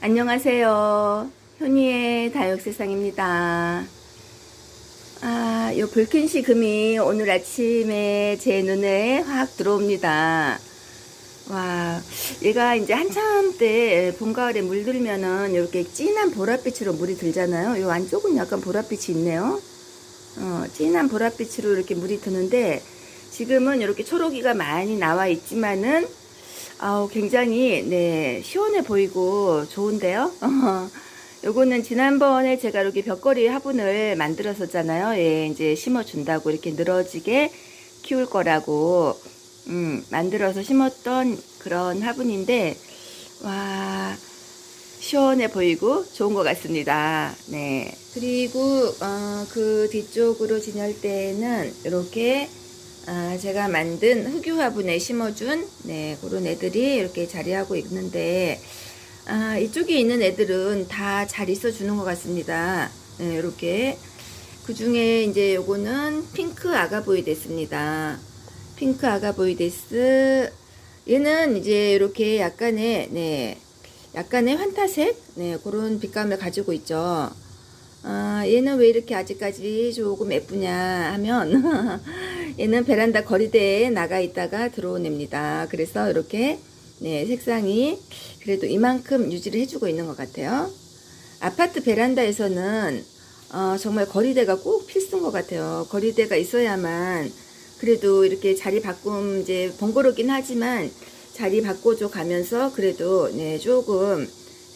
안녕하세요. 현이의 다육세상입니다. 아, 요 불킨시 금이 오늘 아침에 제 눈에 확 들어옵니다. 와, 얘가 이제 한참 때 봄, 가을에 물들면은 이렇게 진한 보랏빛으로 물이 들잖아요. 요 안쪽은 약간 보랏빛이 있네요. 어, 진한 보랏빛으로 이렇게 물이 드는데 지금은 이렇게 초록이가 많이 나와 있지만은 아우 굉장히 네 시원해 보이고 좋은데요. 요거는 지난번에 제가 이렇게 벽걸이 화분을 만들었었잖아요. 예, 이제 심어준다고 이렇게 늘어지게 키울 거라고 음, 만들어서 심었던 그런 화분인데 와 시원해 보이고 좋은 것 같습니다. 네. 그리고 어, 그 뒤쪽으로 진열 때는 이렇게 아, 제가 만든 흑유 화분에 심어준 네 그런 애들이 이렇게 자리하고 있는데 아, 이쪽에 있는 애들은 다 잘 있어 주는 것 같습니다. 네, 이렇게 그 중에 이제 요거는 핑크 아가보이데스입니다. 핑크 아가보이데스 얘는 이제 이렇게 약간의 네 약간의 환타색 네 그런 빛감을 가지고 있죠. 아, 얘는 왜 이렇게 아직까지 조금 예쁘냐 하면 얘는 베란다 거리대에 나가 있다가 들어온 애입니다. 그래서 이렇게 네, 색상이 그래도 이만큼 유지를 해주고 있는 것 같아요. 아파트 베란다에서는 어, 정말 거리대가 꼭 필수인 것 같아요. 거리대가 있어야만 그래도 이렇게 자리 바꿈 이제 번거롭긴 하지만 자리 바꿔줘 가면서 그래도 네, 조금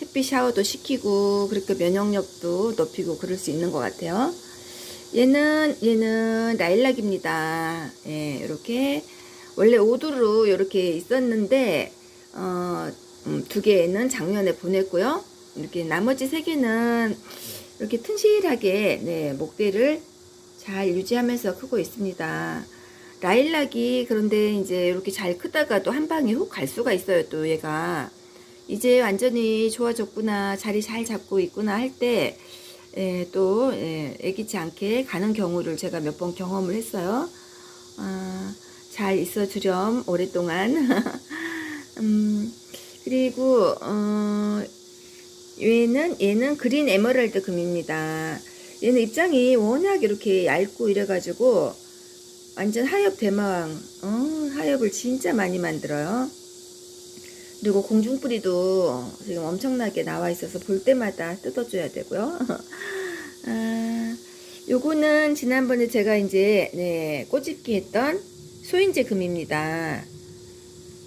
햇빛 샤워도 시키고 그렇게 면역력도 높이고 그럴 수 있는 것 같아요. 얘는 얘는 라일락입니다. 예, 이렇게 원래 오두로 이렇게 있었는데 어, 음, 두 개는 작년에 보냈고요. 이렇게 나머지 세 개는 이렇게 튼실하게 네, 목대를 잘 유지하면서 크고 있습니다. 라일락이 그런데 이제 이렇게 잘 크다가도 한 방에 훅 갈 수가 있어요. 또 얘가 이제 완전히 좋아졌구나 자리 잘 잡고 있구나 할때 예, 또 예, 애기치 않게 가는 경우를 제가 몇 번 경험을 했어요. 아, 잘 있어 주렴 오랫동안. 음, 그리고 어, 얘는 얘는 그린 에메랄드 금입니다. 얘는 입장이 워낙 이렇게 얇고 이래가지고 완전 하엽 대마왕. 어, 하엽을 진짜 많이 만들어요. 그리고 공중뿌리도 지금 엄청나게 나와 있어서 볼 때마다 뜯어줘야 되고요. 아, 요거는 지난번에 제가 이제 네, 꼬집기 했던 소인제 금입니다.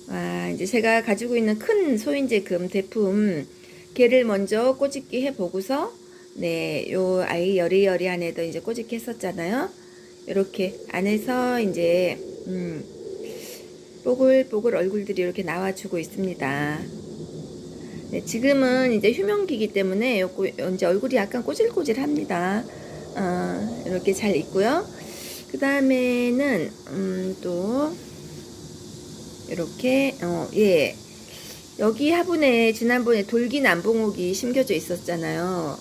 아, 이제 제가 가지고 있는 큰 소인제 금 제품 걔를 먼저 꼬집기 해 보고서 네, 요 아이 여리여리한 애도 이제 꼬집기 했었잖아요. 이렇게 안에서 이제 음, 뽀글뽀글 얼굴들이 이렇게 나와주고 있습니다. 네, 지금은 이제 휴명기이기 때문에 이제 얼굴이 약간 꼬질꼬질합니다. 어, 이렇게 잘 있고요. 그 다음에는 음, 또 이렇게 어, 예 여기 화분에 지난번에 돌기 남봉옥이 심겨져 있었잖아요.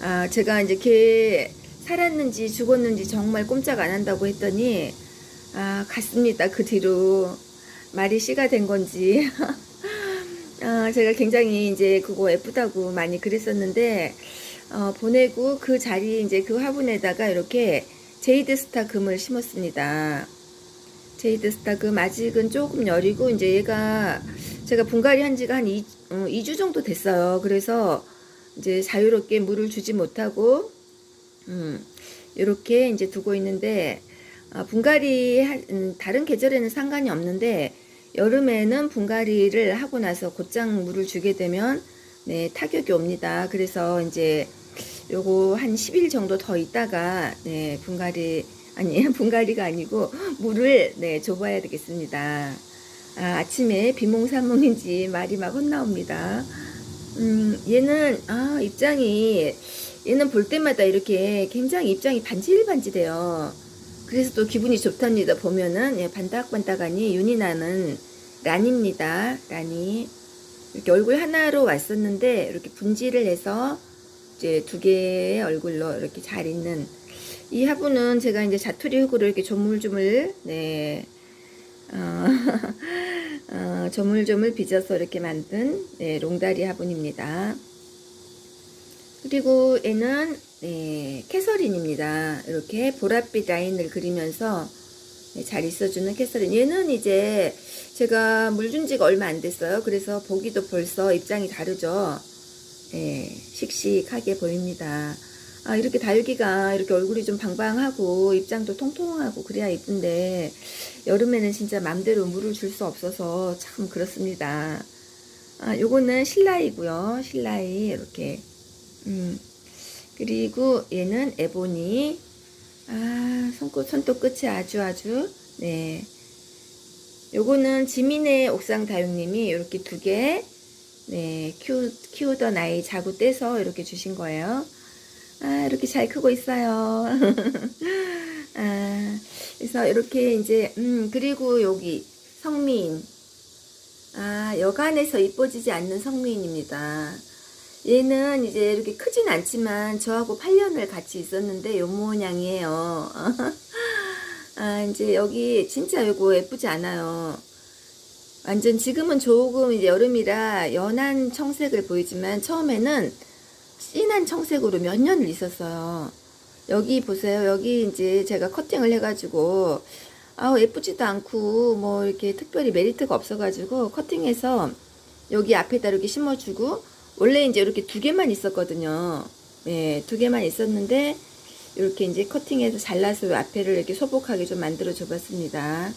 아 제가 이제 걔 살았는지 죽었는지 정말 꼼짝 안 한다고 했더니 아 갔습니다 그 뒤로 말이 씨가 된 건지 아, 제가 굉장히 이제 그거 예쁘다고 많이 그랬었는데 어, 보내고 그 자리 이제 그 화분에다가 이렇게 제이드 스타 금을 심었습니다. 제이드 스타 금 아직은 조금 여리고 이제 얘가 제가 분갈이 한 지가 한 2, 어, 2주 정도 됐어요. 그래서 이제 자유롭게 물을 주지 못하고 음, 이렇게 이제 두고 있는데 아, 분갈이 한, 음, 다른 계절에는 상관이 없는데 여름에는 분갈이를 하고 나서 곧장 물을 주게 되면 네, 타격이 옵니다. 그래서 이제 요거 한 10일 정도 더 있다가 네, 분갈이 아니 분갈이가 아니고 물을 네, 줘봐야 되겠습니다. 아, 아침에 비몽사몽인지 말이 막 혼나옵니다. 음, 얘는 아, 입장이 얘는 볼 때마다 이렇게 굉장히 입장이 반질반질해요. 그래서 또 기분이 좋답니다. 보면은 예, 반딱반딱하니 윤이 나는 란입니다. 란이 이렇게 얼굴 하나로 왔었는데 이렇게 분질을 해서 이제 두 개의 얼굴로 이렇게 잘 있는 이 화분은 제가 이제 자투리 흙으로 이렇게 조물조물 네 어, 어, 조물조물 빚어서 이렇게 만든 네, 롱다리 화분입니다. 그리고 얘는 네, 캐서린입니다. 이렇게 보랏빛 라인을 그리면서 네, 잘 있어주는 캐서린. 얘는 이제 제가 물 준 지가 얼마 안 됐어요. 그래서 보기도 벌써 입장이 다르죠. 네, 씩씩하게 보입니다. 아, 이렇게 다육이가 이렇게 얼굴이 좀 방방하고 입장도 통통하고 그래야 이쁜데 여름에는 진짜 맘대로 물을 줄 수 없어서 참 그렇습니다. 아, 요거는 신라이고요. 신라이 이렇게 음. 그리고 얘는 에보니. 아, 손끝, 손톱 끝이 아주 아주, 네. 요거는 지민의 옥상 다육님이 이렇게 두 개, 네, 키우, 키우던 아이 자구 떼서 이렇게 주신 거예요. 아, 이렇게 잘 크고 있어요. 아, 그래서 이렇게 이제, 음, 그리고 여기 성미인. 아, 여간에서 이뻐지지 않는 성미인입니다. 얘는 이제 이렇게 크진 않지만 저하고 8년을 같이 있었는데 요 모양이에요. 아, 이제 여기 진짜 요거 예쁘지 않아요. 완전 지금은 조금 이제 여름이라 연한 청색을 보이지만 처음에는 진한 청색으로 몇 년을 있었어요. 여기 보세요. 여기 이제 제가 커팅을 해가지고 아우 예쁘지도 않고 뭐 이렇게 특별히 메리트가 없어가지고 커팅해서 여기 앞에다 이렇게 심어주고 원래 이제 이렇게 두 개만 있었거든요. 예, 두 개만 있었는데 이렇게 이제 커팅해서 잘라서 앞에를 이렇게 소복하게 좀 만들어 줘 봤습니다.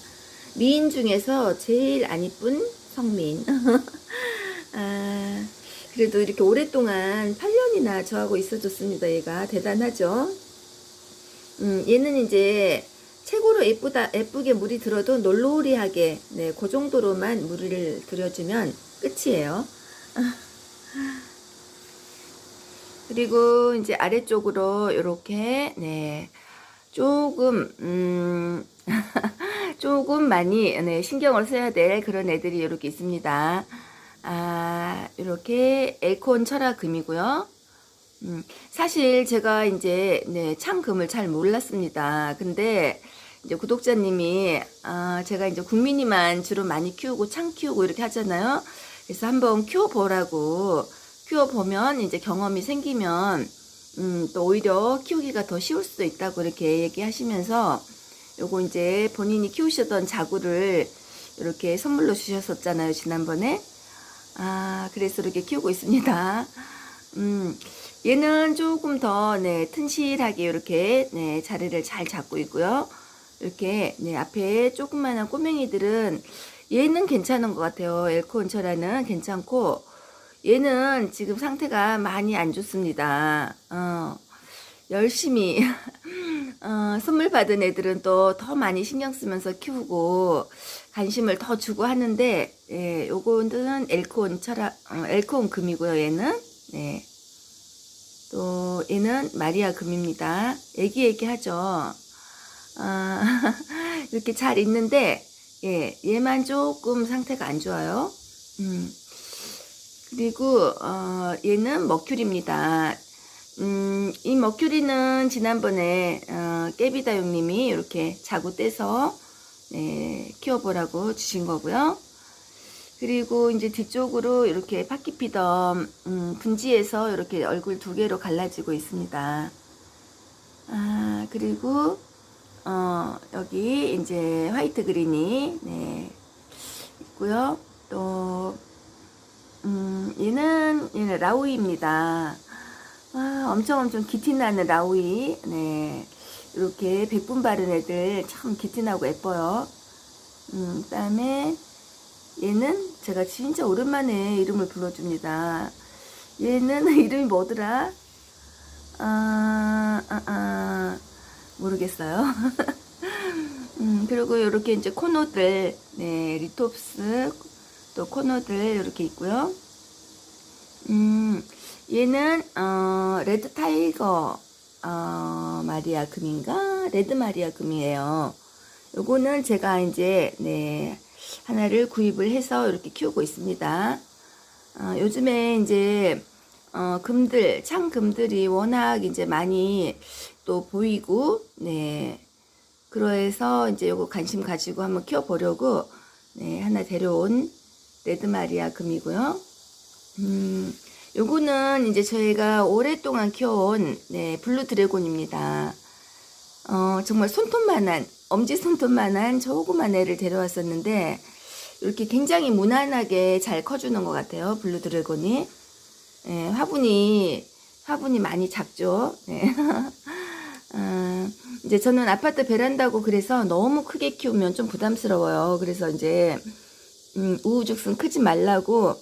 미인 중에서 제일 안 이쁜 성민. 아, 그래도 이렇게 오랫동안 8년이나 저하고 있어줬습니다. 얘가 대단하죠. 음, 얘는 이제 최고로 예쁘다, 예쁘게 물이 들어도 놀로리하게, 네, 그 정도로만 물을 들여주면 끝이에요. 그리고 이제 아래쪽으로 이렇게, 네, 조금, 음, 조금 많이, 네, 신경을 써야 될 그런 애들이 이렇게 있습니다. 아, 이렇게 엘콘 철화금이고요. 음, 사실 제가 이제 네, 창금을 잘 몰랐습니다. 근데 이제 구독자님이 아, 제가 이제 국민이만 주로 많이 키우고 창 키우고 이렇게 하잖아요. 그래서 한번 키워보라고 키워보면 이제 경험이 생기면 음, 또 오히려 키우기가 더 쉬울 수도 있다고 이렇게 얘기하시면서 요거 이제 본인이 키우셨던 자구를 이렇게 선물로 주셨었잖아요 지난번에 아 그래서 이렇게 키우고 있습니다. 음, 얘는 조금 더, 네, 튼실하게 이렇게, 네, 자리를 잘 잡고 있고요. 이렇게, 네, 앞에 조그마한 꼬맹이들은 얘는 괜찮은 것 같아요. 엘코온철라는 괜찮고, 얘는 지금 상태가 많이 안 좋습니다. 어, 열심히, 어, 선물 받은 애들은 또 더 많이 신경 쓰면서 키우고, 관심을 더 주고 하는데, 예, 요거는 엘코온 철학, 어, 엘코온 금이고요, 얘는. 네. 또 얘는 마리아 금입니다. 애기애기 하죠. 아, 이렇게 잘 있는데 예, 얘만 조금 상태가 안 좋아요. 음. 그리고 어, 얘는 머큐리입니다. 음, 이 머큐리는 지난번에 어, 깨비다용님이 이렇게 자구 떼서 네, 키워보라고 주신 거고요. 그리고 이제 뒤쪽으로 이렇게 파키피덤 음, 분지에서 이렇게 얼굴 두 개로 갈라지고 있습니다. 아 그리고 어, 여기 이제 화이트 그린이 네, 있고요. 또 음, 얘는 얘는 라우이입니다. 아, 엄청 엄청 기티나는 라우이. 네. 이렇게 백분 바른 애들 참 기티나고 예뻐요. 음, 그다음에 얘는 제가 진짜 오랜만에 이름을 불러줍니다. 얘는 이름이 뭐더라? 아, 아, 아 모르겠어요. 음, 그리고 이렇게 이제 코너들, 네, 리톱스, 또 코너들 이렇게 있고요. 음, 얘는, 어, 레드 타이거, 어, 마리아 금인가? 레드 마리아 금이에요. 요거는 제가 이제, 네, 하나를 구입을 해서 이렇게 키우고 있습니다. 어, 요즘에 이제 어, 금들, 창금들이 워낙 이제 많이 또 보이고, 네. 그래서 이제 요거 관심 가지고 한번 키워보려고, 네, 하나 데려온 레드마리아 금이고요. 음, 요거는 이제 저희가 오랫동안 키워온 네, 블루 드래곤입니다. 어, 정말 손톱만한, 엄지 손톱만한 조그만 애를 데려왔었는데, 이렇게 굉장히 무난하게 잘 커주는 것 같아요. 블루 드래곤이. 예, 화분이, 화분이 많이 작죠. 네. 아, 이제 저는 아파트 베란다고 그래서 너무 크게 키우면 좀 부담스러워요. 그래서 이제, 음, 우후죽순 크지 말라고,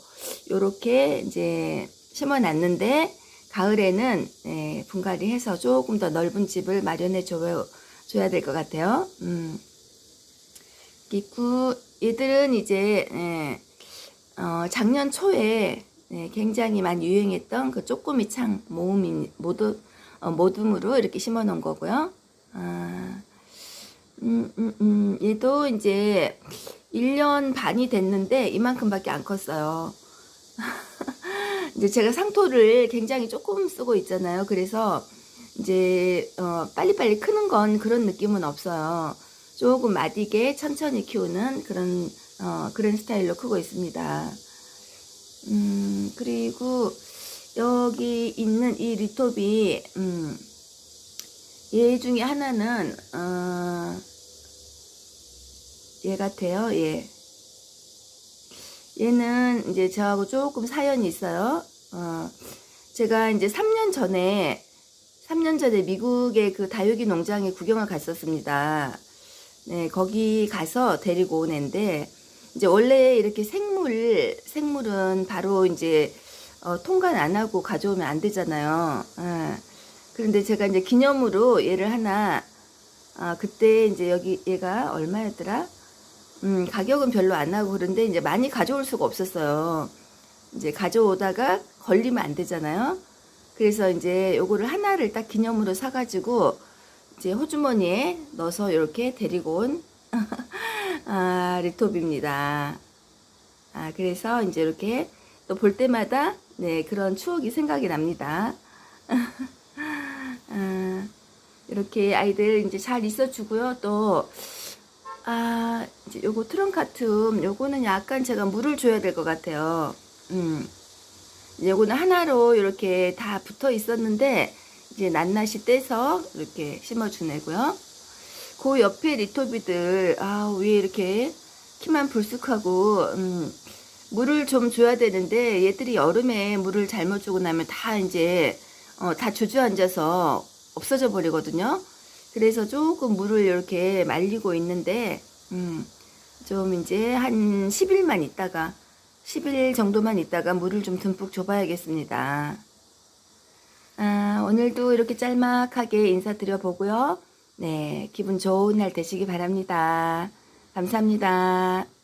요렇게 이제 심어놨는데, 가을에는, 예, 분갈이 해서 조금 더 넓은 집을 마련해 줘야, 될 것 같아요. 음. 있고, 얘들은 이제, 예, 어, 작년 초에 네, 굉장히 많이 유행했던 그 쪼꼬미 창 모음이 모두 어, 모둠으로 이렇게 심어 놓은 거고요. 아, 음, 음, 음, 얘도 이제 1년 반이 됐는데 이만큼밖에 안 컸어요. 이제 제가 상토를 굉장히 조금 쓰고 있잖아요. 그래서 이제 어, 빨리빨리 크는 건 그런 느낌은 없어요. 조금 마디게 천천히 키우는 그런 어, 그런 스타일로 크고 있습니다. 음, 그리고 여기 있는 이 리톱이, 음, 얘 중에 하나는, 어, 얘 같아요, 얘. 얘는 이제 저하고 조금 사연이 있어요. 어, 제가 이제 3년 전에, 3년 전에 미국의 그 다육이 농장에 구경을 갔었습니다. 네, 거기 가서 데리고 온 애인데, 이제 원래 이렇게 생물, 생물은 바로 이제, 어, 통관 안 하고 가져오면 안 되잖아요. 예. 그런데 제가 이제 기념으로 얘를 하나, 아, 그때 이제 여기 얘가 얼마였더라? 음, 가격은 별로 안 하고 그런데 이제 많이 가져올 수가 없었어요. 이제 가져오다가 걸리면 안 되잖아요. 그래서 이제 요거를 하나를 딱 기념으로 사가지고 이제 호주머니에 넣어서 이렇게 데리고 온 아, 리톱입니다. 아, 그래서 이제 이렇게 또 볼 때마다 네, 그런 추억이 생각이 납니다. 아, 이렇게 아이들 이제 잘 있어주고요. 또, 아, 이제 요거 트렁카툼, 요거는 약간 제가 물을 줘야 될 것 같아요. 음. 요거는 하나로 이렇게 다 붙어 있었는데, 이제 낱낱이 떼서 이렇게 심어 주내고요. 그 옆에 리토비들, 아, 왜 이렇게 키만 불쑥하고, 음, 물을 좀 줘야 되는데, 얘들이 여름에 물을 잘못 주고 나면 다 이제, 어, 다 주저앉아서 없어져 버리거든요. 그래서 조금 물을 이렇게 말리고 있는데, 음, 좀 이제 한 10일만 있다가, 10일 정도만 있다가 물을 좀 듬뿍 줘봐야겠습니다. 아, 오늘도 이렇게 짤막하게 인사드려 보고요. 네, 기분 좋은 날 되시기 바랍니다. 감사합니다.